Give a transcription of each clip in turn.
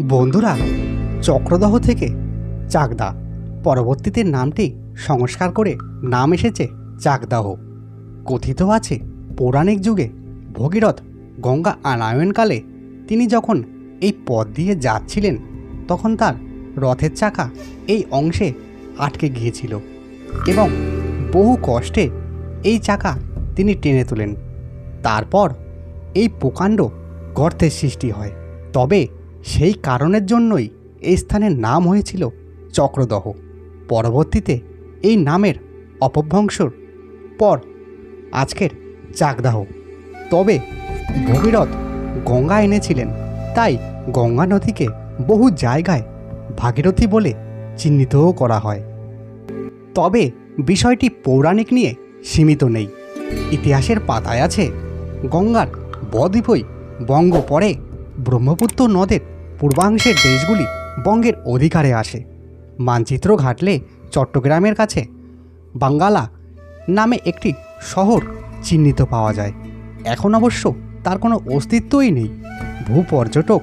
বন্ধুরা, চক্রদহ থেকে চাকদা। পরবর্তীতে নামটি সংস্কার করে নাম এসেছে চাকদাহ। কথিত আছে, পৌরাণিক যুগে ভগীরথ গঙ্গা আনায়নকালে তিনি যখন এই পথ দিয়ে যাচ্ছিলেন, তখন তার রথের চাকা এই অংশে আটকে গিয়েছিল এবং বহু কষ্টে এই চাকা তিনি টেনে তোলেন। তারপর এই প্রকাণ্ড গর্তের সৃষ্টি হয়। তবে সেই কারণের জন্যই এই স্থানের নাম হয়েছিল চক্রদহ। পরবর্তীতে এই নামের অপভ্রংশর পর আজকের চাকদাহ। তবে ভগীরথ গঙ্গা এনেছিলেন, তাই গঙ্গা নদীকে বহু জায়গায় ভাগীরথী বলে চিহ্নিতও করা হয়। তবে বিষয়টি পৌরাণিক নিয়ে সীমিত নেই। ইতিহাসের পাতায় আছে গঙ্গার বদ্বীপই বঙ্গ পরে ব্রহ্মপুত্র নদের পূর্বাংশের দেশগুলি বঙ্গের অধিকারে আসে। মানচিত্র ঘাটলে চট্টগ্রামের কাছে বাঙ্গালা নামে একটি শহর চিহ্নিত পাওয়া যায়। এখন অবশ্য তার কোনো অস্তিত্বই নেই। ভূপর্যটক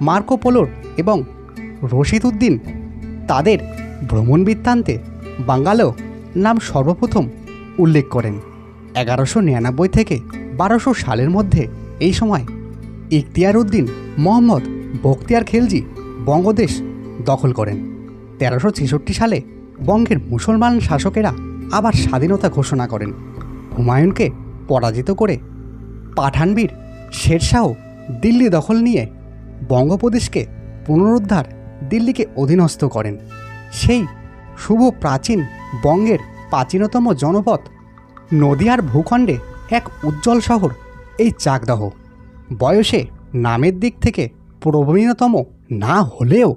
মার্কো পোলোর এবং রশিদ উদ্দিন তাদের ভ্রমণ বৃত্তান্তে বাঙ্গালো নাম সর্বপ্রথম উল্লেখ করেন। এগারোশো নিরানব্বই থেকে বারোশো সালের মধ্যে এই সময় ইখতিয়ার উদ্দিন, মোহাম্মদ বখতিয়ার খেলজি, বঙ্গদেশ দখল করেন। তেরোশো ছেষট্টি সালে বঙ্গের মুসলমান শাসকেরা আবার স্বাধীনতা ঘোষণা করেন। হুমায়ুনকে পরাজিত করে পাঠানবীর শেরশাহ দিল্লি দখল নিয়ে বঙ্গপ্রদেশকে পুনরুদ্ধার দিল্লিকে অধীনস্থ করেন। সেই শুভ প্রাচীন বঙ্গের প্রাচীনতম জনপদ নদিয়ার ভূখণ্ডে এক উজ্জ্বল শহর, এই চাকদহ। বয়সে নামের দিক থেকে প্রবীণতম না হলেও